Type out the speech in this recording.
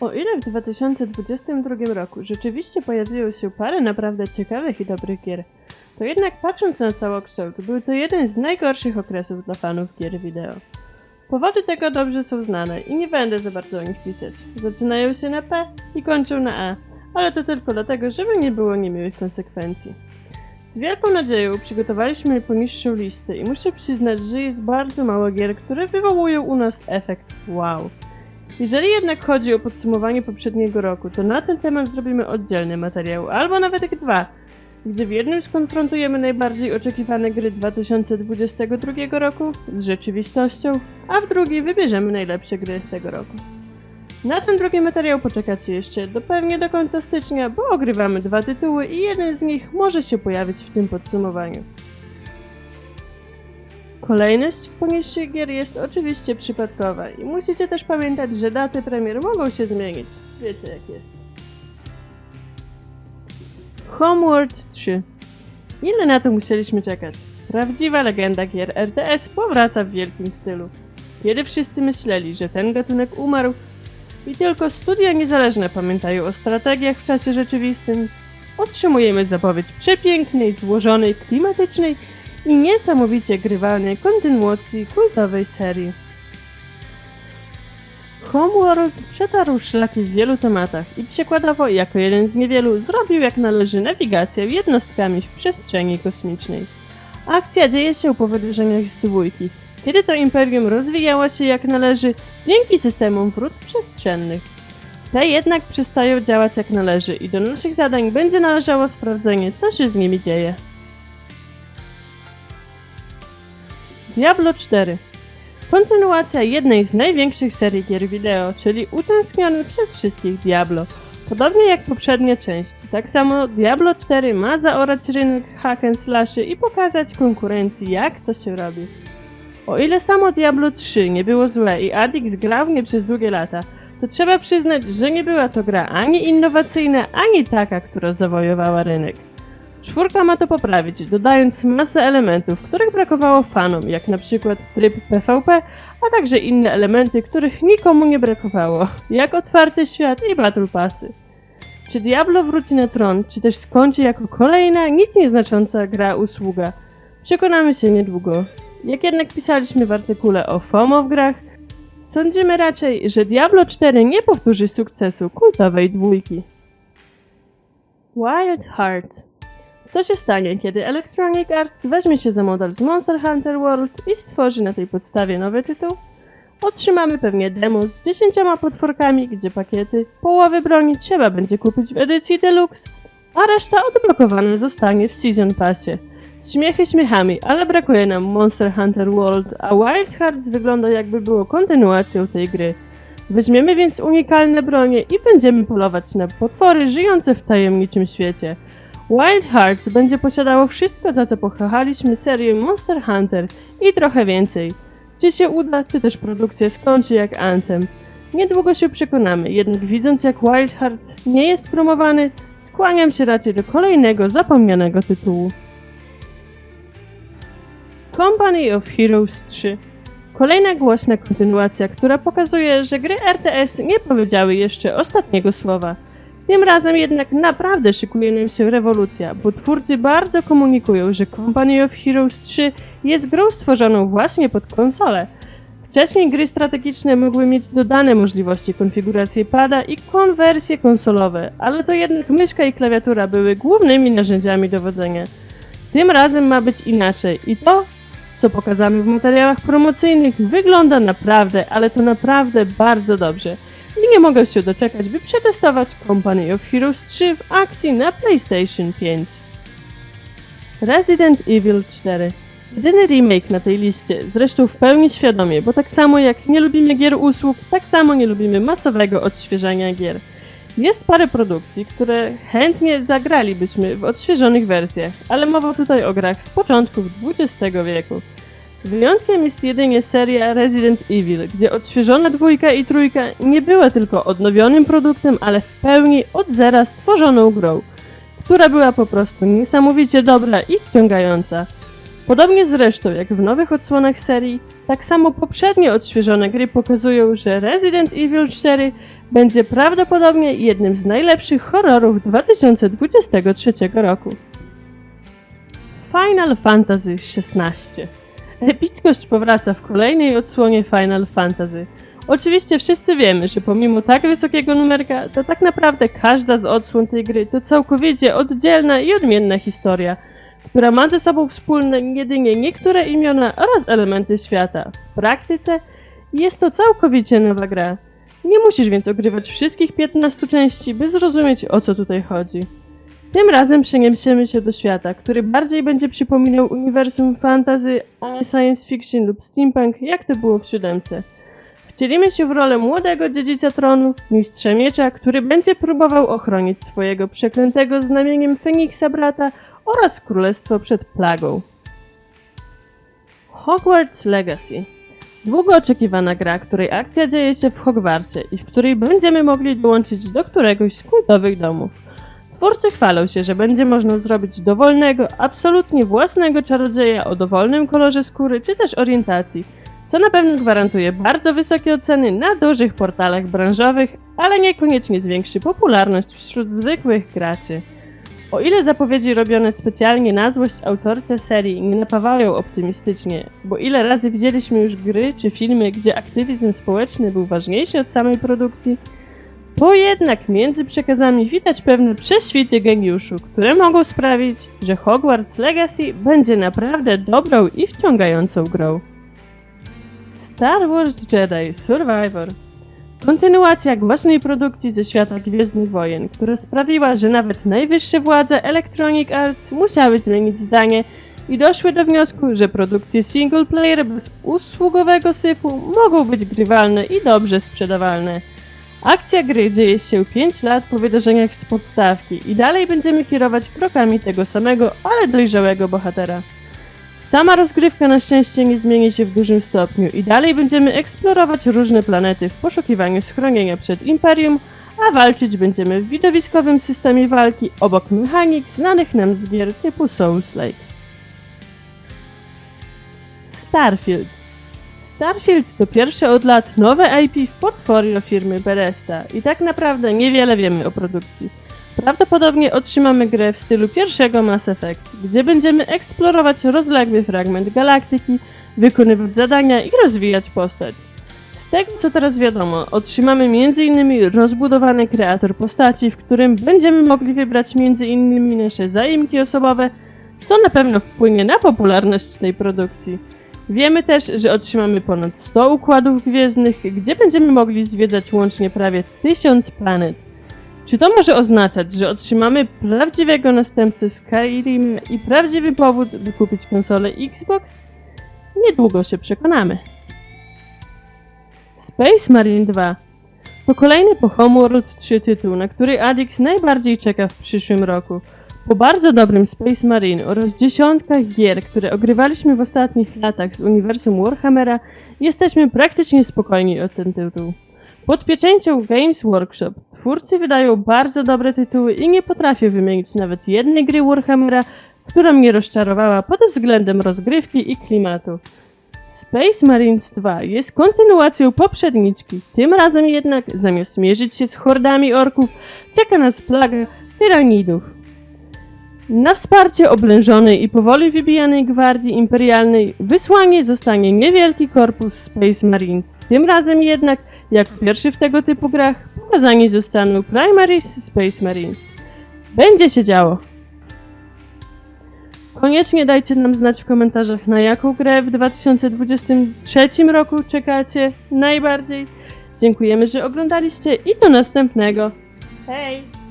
O ile w 2022 roku rzeczywiście pojawiło się parę naprawdę ciekawych i dobrych gier, to jednak patrząc na całokształt, był to jeden z najgorszych okresów dla fanów gier wideo. Powody tego dobrze są znane i nie będę za bardzo o nich pisać. Zaczynają się na P i kończą na A, ale to tylko dlatego, żeby nie było niemiłych konsekwencji. Z wielką nadzieją przygotowaliśmy poniższą listę i muszę przyznać, że jest bardzo mało gier, które wywołują u nas efekt wow. Jeżeli jednak chodzi o podsumowanie poprzedniego roku, to na ten temat zrobimy oddzielny materiał, albo nawet dwa, gdzie w jednym skonfrontujemy najbardziej oczekiwane gry 2022 roku z rzeczywistością, a w drugiej wybierzemy najlepsze gry tego roku. Na ten drugi materiał poczekacie jeszcze do pewnie do końca stycznia, bo ogrywamy dwa tytuły i jeden z nich może się pojawić w tym podsumowaniu. Kolejność poniższych gier jest oczywiście przypadkowa i musicie też pamiętać, że daty premier mogą się zmienić. Wiecie jak jest. Homeworld 3. Ile na to musieliśmy czekać? Prawdziwa legenda gier RTS powraca w wielkim stylu. Kiedy wszyscy myśleli, że ten gatunek umarł i tylko studia niezależne pamiętają o strategiach w czasie rzeczywistym, otrzymujemy zapowiedź przepięknej, złożonej, klimatycznej i niesamowicie grywalnej kontynuacji kultowej serii. Homeworld przetarł szlaki w wielu tematach i przykładowo jako jeden z niewielu zrobił jak należy nawigację jednostkami w przestrzeni kosmicznej. Akcja dzieje się po wydarzeniach z dwójki, kiedy to Imperium rozwijało się jak należy dzięki systemom wrót przestrzennych. Te jednak przestają działać jak należy i do naszych zadań będzie należało sprawdzenie, co się z nimi dzieje. Diablo 4 Kontynuacja jednej z największych serii gier wideo, czyli utęskniony przez wszystkich Diablo. Podobnie jak poprzednie części, tak samo Diablo 4 ma zaorać rynek hack and slashy i pokazać konkurencji jak to się robi. O ile samo Diablo 3 nie było złe i Addix grał w nie przez długie lata, to trzeba przyznać, że nie była to gra ani innowacyjna, ani taka, która zawojowała rynek. Czwórka ma to poprawić, dodając masę elementów, których brakowało fanom, jak na przykład tryb PvP, a także inne elementy, których nikomu nie brakowało, jak otwarty świat i Battle Passy. Czy Diablo wróci na tron, czy też skończy jako kolejna, nic nieznacząca gra usługa? Przekonamy się niedługo. Jak jednak pisaliśmy w artykule o FOMO w grach, sądzimy raczej, że Diablo 4 nie powtórzy sukcesu kultowej dwójki. Wild Hearts co się stanie, kiedy Electronic Arts weźmie się za model z Monster Hunter World i stworzy na tej podstawie nowy tytuł? Otrzymamy pewnie demo z 10 potworkami, gdzie pakiety połowy broni trzeba będzie kupić w edycji Deluxe, a reszta odblokowana zostanie w Season Passie. Śmiechy śmiechami, ale brakuje nam Monster Hunter World, a Wild Hearts wygląda jakby było kontynuacją tej gry. Weźmiemy więc unikalne bronie i będziemy polować na potwory żyjące w tajemniczym świecie. Wild Hearts będzie posiadało wszystko, za co pochachaliśmy serię Monster Hunter i trochę więcej. Czy się uda, czy też produkcja skończy jak Anthem. Niedługo się przekonamy, jednak widząc jak Wild Hearts nie jest promowany, skłaniam się raczej do kolejnego zapomnianego tytułu. Company of Heroes 3 Kolejna głośna kontynuacja, która pokazuje, że gry RTS nie powiedziały jeszcze ostatniego słowa. Tym razem jednak naprawdę szykuje nam się rewolucja, bo twórcy bardzo komunikują, że Company of Heroes 3 jest grą stworzoną właśnie pod konsolę. Wcześniej gry strategiczne mogły mieć dodane możliwości konfiguracji pada i konwersje konsolowe, ale to jednak myszka i klawiatura były głównymi narzędziami dowodzenia. Tym razem ma być inaczej i to, co pokazamy w materiałach promocyjnych, wygląda naprawdę, ale to naprawdę bardzo dobrze i nie mogę się doczekać, by przetestować Company of Heroes 3 w akcji na PlayStation 5. Resident Evil 4 Jedyny remake na tej liście, zresztą w pełni świadomie, bo tak samo jak nie lubimy gier usług, tak samo nie lubimy masowego odświeżania gier. Jest parę produkcji, które chętnie zagralibyśmy w odświeżonych wersjach, ale mowa tutaj o grach z początków XX wieku. Wyjątkiem jest jedynie seria Resident Evil, gdzie odświeżona dwójka i trójka nie była tylko odnowionym produktem, ale w pełni od zera stworzoną grą, która była po prostu niesamowicie dobra i wciągająca. Podobnie zresztą jak w nowych odsłonach serii, tak samo poprzednie odświeżone gry pokazują, że Resident Evil 4 będzie prawdopodobnie jednym z najlepszych horrorów 2023 roku. Final Fantasy XVI. Epickość powraca w kolejnej odsłonie Final Fantasy. Oczywiście wszyscy wiemy, że pomimo tak wysokiego numerka, to tak naprawdę każda z odsłon tej gry to całkowicie oddzielna i odmienna historia, która ma ze sobą wspólne jedynie niektóre imiona oraz elementy świata. W praktyce jest to całkowicie nowa gra. Nie musisz więc ogrywać wszystkich 15 części, by zrozumieć o co tutaj chodzi. Tym razem przeniesiemy się do świata, który bardziej będzie przypominał uniwersum fantasy, a nie science fiction lub steampunk, jak to było w siódemce. Wcielimy się w rolę młodego dziedzica tronu, mistrza miecza, który będzie próbował ochronić swojego przeklętego znamieniem Feniksa brata oraz królestwo przed plagą. Hogwarts Legacy Długo oczekiwana gra, której akcja dzieje się w Hogwarcie i w której będziemy mogli dołączyć do któregoś z kultowych domów. Twórcy chwalą się, że będzie można zrobić dowolnego, absolutnie własnego czarodzieja o dowolnym kolorze skóry czy też orientacji, co na pewno gwarantuje bardzo wysokie oceny na dużych portalach branżowych, ale niekoniecznie zwiększy popularność wśród zwykłych graczy. O ile zapowiedzi robione specjalnie na złość autorce serii nie napawają optymistycznie, bo ile razy widzieliśmy już gry czy filmy, gdzie aktywizm społeczny był ważniejszy od samej produkcji, to jednak między przekazami widać pewne prześwity geniuszu, które mogą sprawić, że Hogwarts Legacy będzie naprawdę dobrą i wciągającą grą. Star Wars Jedi Survivor Kontynuacja głośnej produkcji ze świata Gwiezdnych Wojen, która sprawiła, że nawet najwyższe władze Electronic Arts musiały zmienić zdanie i doszły do wniosku, że produkcje single player bez usługowego syfu mogą być grywalne i dobrze sprzedawalne. Akcja gry dzieje się 5 lat po wydarzeniach z podstawki i dalej będziemy kierować krokami tego samego, ale dojrzałego bohatera. Sama rozgrywka na szczęście nie zmieni się w dużym stopniu i dalej będziemy eksplorować różne planety w poszukiwaniu schronienia przed Imperium, a walczyć będziemy w widowiskowym systemie walki obok mechanik znanych nam z gier typu Souls-like. Starfield Starfield to pierwsze od lat nowe IP w portfolio firmy Bethesda i tak naprawdę niewiele wiemy o produkcji. Prawdopodobnie otrzymamy grę w stylu pierwszego Mass Effect, gdzie będziemy eksplorować rozległy fragment galaktyki, wykonywać zadania i rozwijać postać. Z tego co teraz wiadomo, otrzymamy m.in. rozbudowany kreator postaci, w którym będziemy mogli wybrać m.in. nasze zaimki osobowe, co na pewno wpłynie na popularność tej produkcji. Wiemy też, że otrzymamy ponad 100 układów gwiezdnych, gdzie będziemy mogli zwiedzać łącznie prawie 1000 planet. Czy to może oznaczać, że otrzymamy prawdziwego następcę Skyrim i prawdziwy powód, by kupić konsolę Xbox? Niedługo się przekonamy. Space Marine 2 to kolejny po Homeworld 3 tytuł, na który Adix najbardziej czeka w przyszłym roku. Po bardzo dobrym Space Marine oraz dziesiątkach gier, które ogrywaliśmy w ostatnich latach z uniwersum Warhammera, jesteśmy praktycznie spokojni o ten tytuł. Pod pieczęcią Games Workshop twórcy wydają bardzo dobre tytuły i nie potrafię wymienić nawet jednej gry Warhammera, która mnie rozczarowała pod względem rozgrywki i klimatu. Space Marines 2 jest kontynuacją poprzedniczki, tym razem jednak zamiast mierzyć się z hordami orków, czeka nas plaga tyranidów. Na wsparcie oblężonej i powoli wybijanej gwardii imperialnej wysłanie zostanie niewielki korpus Space Marines. Tym razem jednak, jak pierwszy w tego typu grach, pokazani zostaną Primaries Space Marines. Będzie się działo! Koniecznie dajcie nam znać w komentarzach, na jaką grę w 2023 roku czekacie najbardziej. Dziękujemy, że oglądaliście i do następnego. Hej!